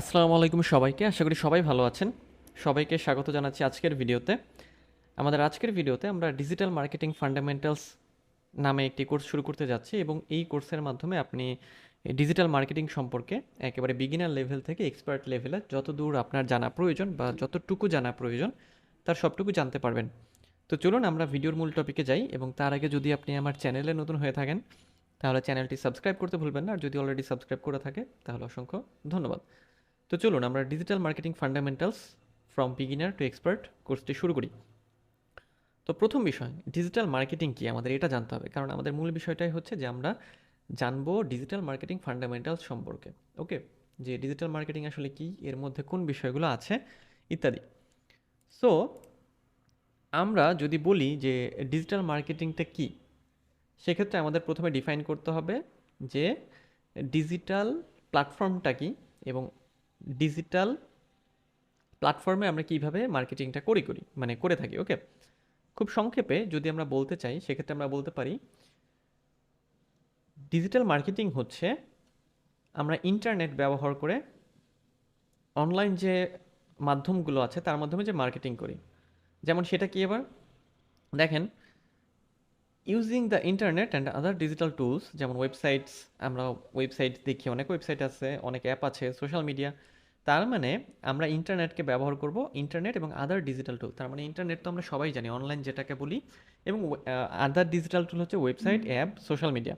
আসসালামু আলাইকুম সবাইকে। আশা করি সবাই ভালো আছেন। সবাইকে স্বাগত জানাচ্ছি আজকের ভিডিওতে। আমাদের আজকের ভিডিওতে আমরা ডিজিটাল মার্কেটিং ফান্ডামেন্টালস নামে একটি কোর্স শুরু করতে যাচ্ছি এবং এই কোর্সের মাধ্যমে আপনি ডিজিটাল মার্কেটিং সম্পর্কে একেবারে বিগিনার লেভেল থেকে এক্সপার্ট লেভেলে যত দূর আপনার জানা প্রয়োজন বা যতটুকু জানা প্রয়োজন, তার সবটুকু জানতে পারবেন। তো চলুন আমরা ভিডিওর মূল টপিকে যাই এবং তার আগে যদি আপনি আমার চ্যানেলে নতুন হয়ে থাকেন, তাহলে চ্যানেলটি সাবস্ক্রাইব করতে ভুলবেন না। আর যদি অলরেডি সাবস্ক্রাইব করে থাকে, তাহলে অসংখ্য ধন্যবাদ। তো চলুন আমরা digital marketing fundamentals from beginner to expert কোর্সটি শুরু করি। তো প্রথম বিষয় ডিজিটাল মার্কেটিং কি? আমাদের এটা জানতে হবে, কারণ আমাদের মূল বিষয়টাই হচ্ছে যে আমরা জানব ডিজিটাল মার্কেটিং ফান্ডামেন্টালস সম্পর্কে। ওকে? যে ডিজিটাল মার্কেটিং আসলে কি, এর মধ্যে কোন বিষয়গুলো আছে, ইত্যাদি। সো আমরা যদি বলি যে ডিজিটাল মার্কেটিংটা কি, সেক্ষেত্রে আমাদের প্রথমে ডিফাইন করতে হবে যে ডিজিটাল প্ল্যাটফর্মটা কি এবং ডিজিটাল প্ল্যাটফর্মে আমরা কীভাবে মার্কেটিংটা করি করি মানে করে থাকি ওকে খুব সংক্ষেপে যদি আমরা বলতে চাই, সেক্ষেত্রে আমরা বলতে পারি ডিজিটাল মার্কেটিং হচ্ছে আমরা ইন্টারনেট ব্যবহার করে অনলাইন যে মাধ্যমগুলো আছে, তার মাধ্যমে যে মার্কেটিং করি। যেমন সেটা কি এবার? দেখেন using the internet and other digital tools যেমন ওয়েবসাইটস আমরা ওয়েবসাইট দেখি, অনেক ওয়েবসাইট আছে, অনেক অ্যাপ আছে সোশ্যাল মিডিয়া তার মানে আমরা ইন্টারনেটকে ব্যবহার করব ইন্টারনেট এবং আদার ডিজিটাল টুল তার মানে ইন্টারনেট তো আমরা সবাই জানি অনলাইন যেটাকে বলি এবং আদার ডিজিটাল টুল হচ্ছে website app social media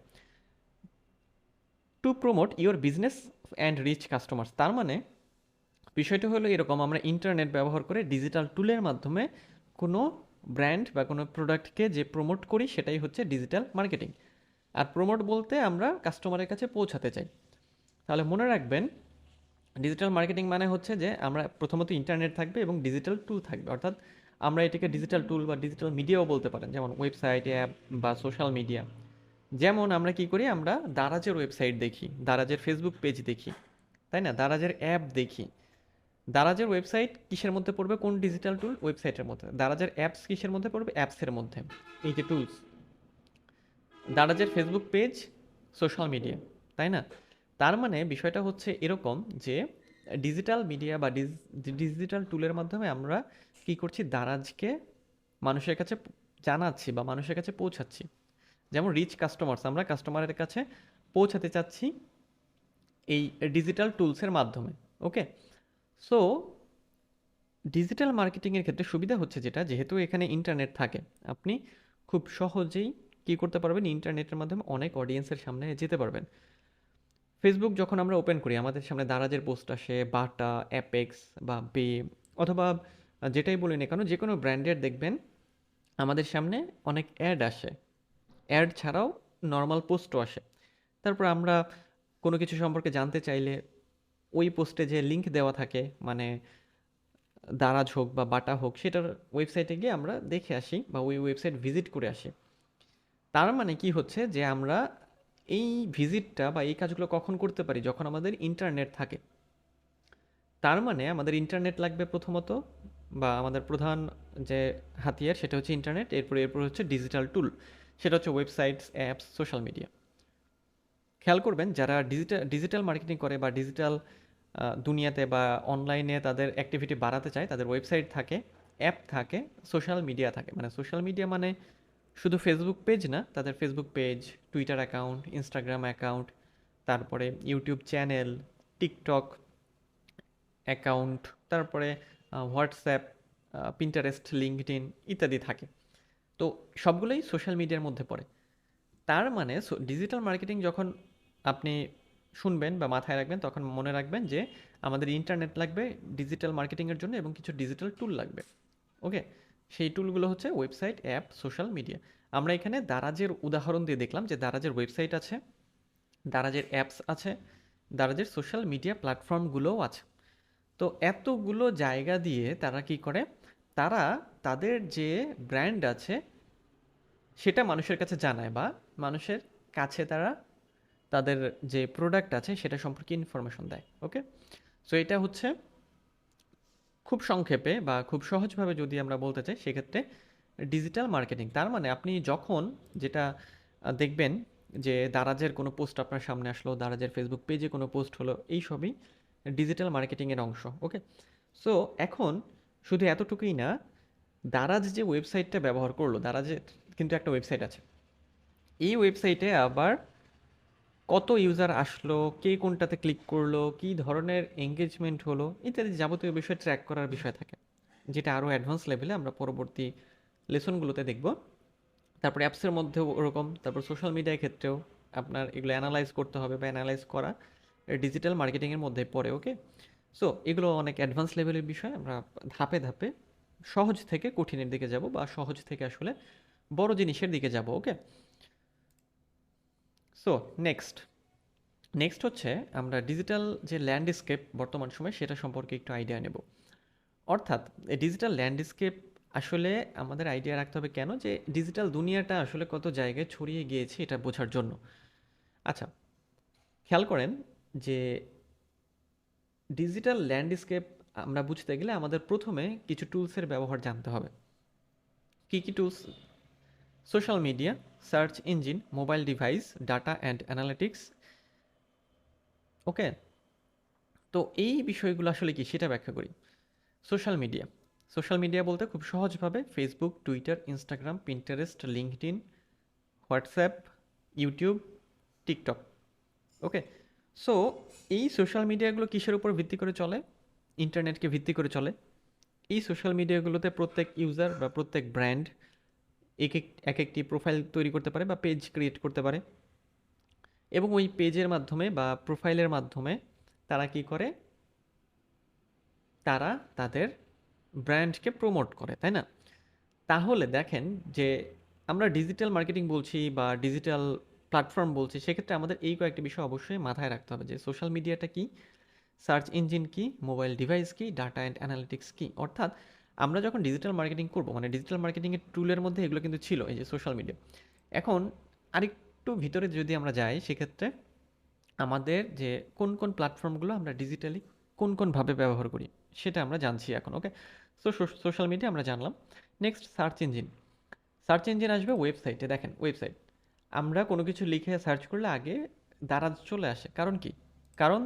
to promote your business and reach customers তার মানে বিষয়টা হলো এরকম আমরা ইন্টারনেট ব্যবহার করে ডিজিটাল টুলের মাধ্যমে কোনো ব্র্যান্ড বা কোনো প্রোডাক্টকে যে প্রমোট করি সেটাই হচ্ছে ডিজিটাল মার্কেটিং আর প্রমোট বলতে আমরা কাস্টমারের কাছে পৌঁছাতে চাই। তাহলে মনে রাখবেন ডিজিটাল মার্কেটিং মানে হচ্ছে যে আমরা প্রথমত ইন্টারনেট থাকবে এবং ডিজিটাল টুল থাকবে। অর্থাৎ আমরা এটাকে ডিজিটাল টুল বা ডিজিটাল মিডিয়াও বলতে পারেন, যেমন ওয়েবসাইট অ্যাপ বা সোশ্যাল মিডিয়া যেমন আমরা কি করি, আমরা দারাজের ওয়েবসাইট দেখি, দারাজের ফেসবুক পেজ দেখি, তাই না? দারাজের অ্যাপ দেখি। দারাজের ওয়েবসাইট কিসের মধ্যে পড়বে? কোন ডিজিটাল টুল ওয়েবসাইটের মধ্যে। দারাজের অ্যাপস কিসের মধ্যে পড়বে? অ্যাপসের মধ্যে। এই যে টুলস দারাজের ফেসবুক পেজ সোশ্যাল মিডিয়া তাই না? তার মানে বিষয়টা হচ্ছে এরকম যে ডিজিটাল মিডিয়া বা ডিজিটাল টুলের মাধ্যমে আমরা কি করছি? দারাজকে মানুষের কাছে জানাচ্ছি বা মানুষের কাছে পৌঁছাচ্ছি। যেমন রিচ কাস্টমার্স আমরা কাস্টমারের কাছে পৌঁছাতে চাচ্ছি এই ডিজিটাল টুলসের মাধ্যমে ওকে সো ডিজিটাল মার্কেটিংয়ের ক্ষেত্রে সুবিধা হচ্ছে যেটা, যেহেতু এখানে ইন্টারনেট থাকে, আপনি খুব সহজেই কী করতে পারবেন? ইন্টারনেটের মাধ্যমে অনেক অডিয়েন্সের সামনে যেতে পারবেন। ফেসবুক যখন আমরা ওপেন করি, আমাদের সামনে দারাজের পোস্ট আসে, বাটা অ্যাপেক্স বা বে অথবা যেটাই বলি না কেন যে কোনো ব্র্যান্ডের দেখবেন, আমাদের সামনে অনেক অ্যাড আসে। অ্যাড ছাড়াও নর্মাল পোস্টও আসে। তারপর আমরা কোনো কিছু সম্পর্কে জানতে চাইলে ওই পোস্টে যে লিঙ্ক দেওয়া থাকে মানে দারাজ হোক বা বাটা হোক, সেটার ওয়েবসাইটে গিয়ে আমরা দেখে আসি বা ওই ওয়েবসাইট ভিজিট করে আসি। তার মানে কি হচ্ছে যে আমরা এই ভিজিটটা বা এই কাজগুলো কখন করতে পারি? যখন আমাদের ইন্টারনেট থাকে। তার মানে আমাদের ইন্টারনেট লাগবে প্রথমত বা আমাদের প্রধান যে হাতিয়ার সেটা হচ্ছে ইন্টারনেট এরপরে এরপর হচ্ছে ডিজিটাল টুল সেটা হচ্ছে ওয়েবসাইটস অ্যাপস সোশ্যাল মিডিয়া খেয়াল করবেন যারা ডিজিটাল ডিজিটাল মার্কেটিং করে বা ডিজিটাল দুনিয়াতে বা অনলাইনে তাদের অ্যাক্টিভিটি বাড়াতে চায়, তাদের ওয়েবসাইট থাকে অ্যাপ থাকে সোশ্যাল মিডিয়া থাকে। মানে সোশ্যাল মিডিয়া মানে শুধু ফেসবুক পেজ না, তাদের Facebook page Twitter account Instagram account তারপরে ইউটিউব চ্যানেল টিকটক অ্যাকাউন্ট তারপরে হোয়াটসঅ্যাপ পিন্টারেস্ট লিঙ্কডিন ইত্যাদি থাকে। তো সবগুলোই সোশ্যাল মিডিয়ার মধ্যে পড়ে। তার মানে ডিজিটাল মার্কেটিং যখন আপনি শুনবেন বা মাথায় রাখবেন, তখন মনে রাখবেন যে আমাদের ইন্টারনেট লাগবে ডিজিটাল মার্কেটিংয়ের জন্য এবং কিছু ডিজিটাল টুল লাগবে। ওকে সেই টুলগুলো হচ্ছে ওয়েবসাইট অ্যাপ সোশ্যাল মিডিয়া আমরা এখানে দারাজের উদাহরণ দিয়ে দেখলাম যে দারাজের ওয়েবসাইট আছে, দারাজের অ্যাপস আছে, দারাজের সোশ্যাল মিডিয়া প্ল্যাটফর্মগুলোও আছে। তো এতগুলো জায়গা দিয়ে তারা কি করে? তারা তাদের যে ব্র্যান্ড আছে, সেটা মানুষের কাছে জানায় বা মানুষের কাছে তারা তাদের যে প্রোডাক্ট আছে, সেটা সম্পর্কে ইনফরমেশন দেয় ওকে সো এটা হচ্ছে খুব সংক্ষেপে বা খুব সহজভাবে যদি আমরা বলতে চাই, সেক্ষেত্রে ডিজিটাল মার্কেটিং তার মানে আপনি যখন যেটা দেখবেন যে দারাজের কোনো পোস্ট আপনার সামনে আসলো, দারাজের ফেসবুক পেজে কোনো পোস্ট হলো, এই সবই ডিজিটাল মার্কেটিংয়ের অংশ ওকে সো এখন শুধু এতটুকুই না, দারাজ যে ওয়েবসাইটটা ব্যবহার করল, দারাজের কিন্তু একটা ওয়েবসাইট আছে। এই ওয়েবসাইটে আবার কত ইউজার আসলো, কে কোনটাতে ক্লিক করল, কী ধরনের এঙ্গেজমেন্ট হলো, ইত্যাদি যাবতীয় বিষয় ট্র্যাক করার বিষয় থাকে। যেটা আরও অ্যাডভান্স লেভেলে আমরা পরবর্তী লেসনগুলোতে দেখব। তারপরে অ্যাপসের মধ্যেও ওরকম, তারপর সোশ্যাল মিডিয়ার ক্ষেত্রেও আপনার এগুলো অ্যানালাইজ করতে হবে বা অ্যানালাইজ করা ডিজিটাল মার্কেটিংয়ের মধ্যে পড়ে ওকে সো এগুলো অনেক অ্যাডভান্স লেভেলের বিষয়, আমরা ধাপে ধাপে সহজ থেকে কঠিনের দিকে যাব বা সহজ থেকে আসলে বড় জিনিসের দিকে যাব ওকে সো নেক্সট নেক্সট হচ্ছে আমরা ডিজিটাল যে ল্যান্ডস্কেপ বর্তমান সময় সেটা সম্পর্কে একটু আইডিয়া নেব। অর্থাৎ ডিজিটাল ল্যান্ডস্কেপ আসলে আমাদের আইডিয়া রাখতে হবে কেন? যে ডিজিটাল দুনিয়াটা আসলে কত জায়গায় ছড়িয়ে গিয়েছে এটা বোঝার জন্য। আচ্ছা খেয়াল করেন যে ডিজিটাল ল্যান্ডস্কেপ আমরা বুঝতে গেলে আমাদের প্রথমে কিছু টুলসের ব্যবহার জানতে হবে। কী কী tools social media search engine mobile device data and analytics okay তো এই বিষয়গুলো আসলে কি? সেটা ব্যাখ্যা করি। সোশ্যাল মিডিয়া সোশ্যাল মিডিয়া বলতে খুব সহজভাবে Facebook Twitter Instagram Pinterest LinkedIn WhatsApp YouTube TikTok okay so এই সোশ্যাল মিডিয়াগুলো কিসের উপর ভিত্তি করে চলে? ইন্টারনেটকে ভিত্তি করে চলে। এই সোশ্যাল মিডিয়াগুলোতে প্রত্যেক ইউজার বা প্রত্যেক ব্র্যান্ড এক এক একটি প্রোফাইল তৈরি করতে পারে বা পেজ ক্রিয়েট করতে পারে। এবং ওই পেজের মাধ্যমে বা প্রোফাইলের মাধ্যমে তারা কি করে? তারা তাদের ব্র্যান্ডকে প্রমোট করে, তাই না? তাহলে দেখেন যে আমরা ডিজিটাল মার্কেটিং বলছি বা ডিজিটাল প্ল্যাটফর্ম বলছি, সেক্ষেত্রে আমাদের এই কয়েকটি বিষয় অবশ্যই মাথায় রাখতে হবে যে সোশ্যাল মিডিয়াটা কি? সার্চ ইঞ্জিন কি? মোবাইল ডিভাইস কি? ডাটা অ্যান্ড অ্যানালিটিক্স কি? অর্থাৎ আমরা যখন ডিজিটাল মার্কেটিং করব মানে ডিজিটাল মার্কেটিংয়ের টুলের মধ্যে এগুলো কিন্তু ছিল, এই যে সোশ্যাল মিডিয়া এখন আরেকটু ভিতরে যদি আমরা যাই, সেক্ষেত্রে আমাদের যে কোন কোন প্ল্যাটফর্মগুলো আমরা ডিজিটালি কোন কোনভাবে ব্যবহার করি, সেটা আমরা জানছি এখন ওকে সো সোশ্যাল মিডিয়া আমরা জানলাম। Next search engine search engine আসবে ওয়েবসাইটে দেখেন ওয়েবসাইট আমরা কোনো কিছু লিখে সার্চ করলে আগে দারাজ চলে আসে। কারণ কি? কারণ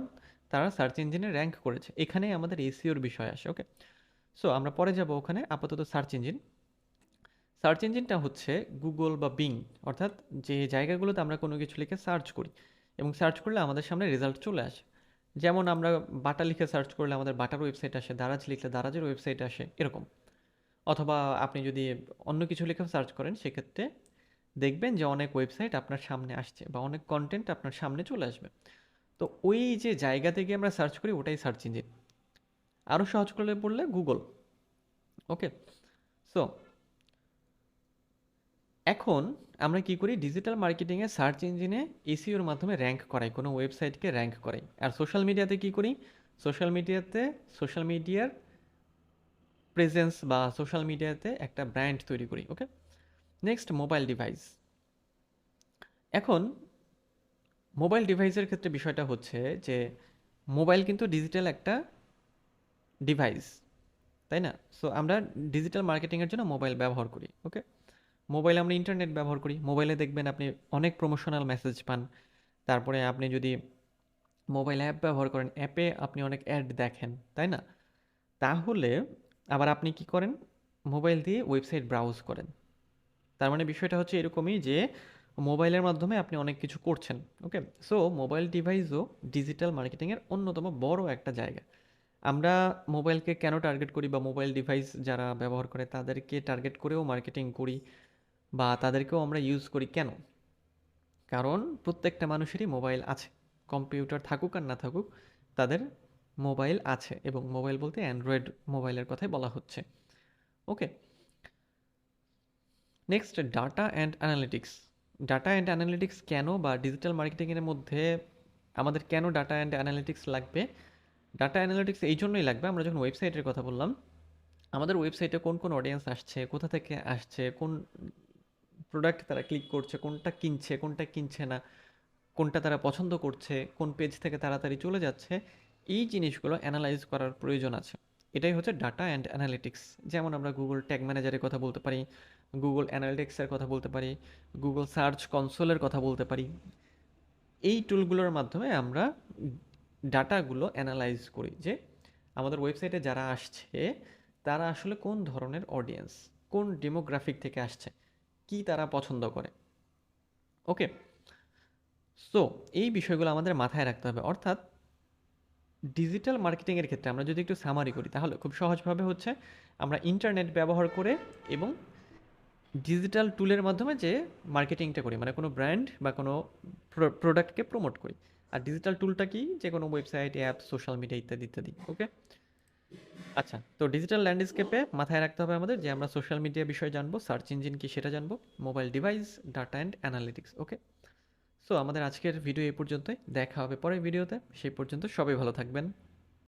তারা সার্চ ইঞ্জিনে র্যাঙ্ক করেছে। এখানেই আমাদের এসিওর বিষয় আসে ওকে সো আমরা পরে যাব ওখানে আপাতত সার্চ ইঞ্জিন সার্চ ইঞ্জিনটা হচ্ছে গুগল বা বিং অর্থাৎ যে জায়গাগুলোতে আমরা কোনো কিছু লিখে সার্চ করি। এবং সার্চ করলে আমাদের সামনে রেজাল্ট চলে আসে। যেমন আমরা বাটা লিখে সার্চ করলে আমাদের বাটার ওয়েবসাইট আসে, দারাজ লিখলে দারাজের ওয়েবসাইট আসে, এরকম। অথবা আপনি যদি অন্য কিছু লিখে সার্চ করেন, সেক্ষেত্রে দেখবেন যে অনেক ওয়েবসাইট আপনার সামনে আসছে বা অনেক কন্টেন্ট আপনার সামনে চলে আসবে। তো ওই যে জায়গা থেকে আমরা সার্চ করি, ওটাই সার্চ ইঞ্জিন আরও সহজ করে পড়লে গুগল ওকে সো এখন আমরা কি করি? ডিজিটাল মার্কেটিংয়ে সার্চ ইঞ্জিনে এসিওর মাধ্যমে র্যাঙ্ক করাই, কোনো ওয়েবসাইটকে র্যাঙ্ক করাই। আর সোশ্যাল মিডিয়াতে কি করি? সোশ্যাল মিডিয়াতে সোশ্যাল মিডিয়ার প্রেজেন্স বা সোশ্যাল মিডিয়াতে একটা ব্র্যান্ড তৈরি করি ওকে নেক্সট মোবাইল ডিভাইস এখন মোবাইল ডিভাইসের ক্ষেত্রে বিষয়টা হচ্ছে যে মোবাইল কিন্তু ডিজিটাল একটা ডিভাইস তাই না? সো আমরা ডিজিটাল মার্কেটিংয়ের জন্য মোবাইল ব্যবহার করি ওকে মোবাইলে আমরা ইন্টারনেট ব্যবহার করি মোবাইলে দেখবেন আপনি অনেক প্রমোশনাল মেসেজ পান। তারপরে আপনি যদি মোবাইল অ্যাপ ব্যবহার করেন অ্যাপে আপনি অনেক অ্যাড দেখেন, তাই না? তাহলে আবার আপনি কি করেন? মোবাইল দিয়ে ওয়েবসাইট ব্রাউজ করেন। তার মানে বিষয়টা হচ্ছে এরকমই যে মোবাইলের মাধ্যমে আপনি অনেক কিছু করছেন ওকে সো মোবাইল ডিভাইসও ডিজিটাল মার্কেটিংয়ের অন্যতম বড় একটা জায়গা। আমরা মোবাইলকে কেন টার্গেট করি বা মোবাইল ডিভাইস যারা ব্যবহার করে, তাদেরকে টার্গেট করেও মার্কেটিং করি বা তাদেরকেও আমরা ইউজ করি কেন? কারণ প্রত্যেকটা মানুষেরই মোবাইল আছে। কম্পিউটার থাকুক আর না থাকুক, তাদের মোবাইল আছে এবং মোবাইল বলতে অ্যান্ড্রয়েড মোবাইলের কথাই বলা হচ্ছে। Okay next data and analytics data and analytics কেন বা ডিজিটাল মার্কেটিংয়ের মধ্যে আমাদের কেন ডাটা অ্যান্ড অ্যানালিটিক্স লাগবে? ডাটা অ্যানালিটিক্স এই জন্যই লাগবে। আমরা যখন ওয়েবসাইটের কথা বললাম, আমাদের ওয়েবসাইটে কোন কোন অডিয়েন্স আসছে, কোথা থেকে আসছে, কোন প্রোডাক্ট তারা ক্লিক করছে, কোনটা কিনছে কোনটা কিনছে না, কোনটা তারা পছন্দ করছে, কোন পেজ থেকে তাড়াতাড়ি চলে যাচ্ছে, এই জিনিসগুলো অ্যানালাইজ করার প্রয়োজন আছে। এটাই হচ্ছে ডাটা অ্যান্ড অ্যানালিটিক্স যেমন আমরা গুগল ট্যাগ ম্যানেজারের কথা বলতে পারি গুগল অ্যানালিটিক্সের কথা বলতে পারি গুগল সার্চ কনসোলের কথা বলতে পারি। এই টুলগুলোর মাধ্যমে আমরা ডাটাগুলো অ্যানালাইজ করি যে আমাদের ওয়েবসাইটে যারা আসছে, তারা আসলে কোন ধরনের অডিয়েন্স কোন ডেমোগ্রাফিক থেকে আসছে, কি তারা পছন্দ করে। ওকে সো এই বিষয়গুলো আমাদের মাথায় রাখতে হবে। অর্থাৎ ডিজিটাল মার্কেটিংয়ের ক্ষেত্রে আমরা যদি একটু সামারি করি, তাহলে খুব সহজভাবে হচ্ছে আমরা ইন্টারনেট ব্যবহার করে এবং ডিজিটাল টুলের মাধ্যমে যে মার্কেটিংটা করি মানে কোনো ব্র্যান্ড বা কোনো প্রোডাক্টকে প্রমোট করি। আর ডিজিটাল টুলটা কি? যে কোনো ওয়েবসাইট অ্যাপ সোশ্যাল মিডিয়া ইত্যাদি ইত্যাদি ওকে আচ্ছা তো ডিজিটাল ল্যান্ডস্কেপে মাথায় রাখতে হবে আমাদের যে আমরা সোশ্যাল মিডিয়া বিষয়ে জানব সার্চ ইঞ্জিন কি সেটা জানব mobile device data and analytics okay so আমাদের আজকের ভিডিও এই পর্যন্তই, দেখা হবে পরের ভিডিওতে সেই পর্যন্ত সবাই ভালো থাকবেন।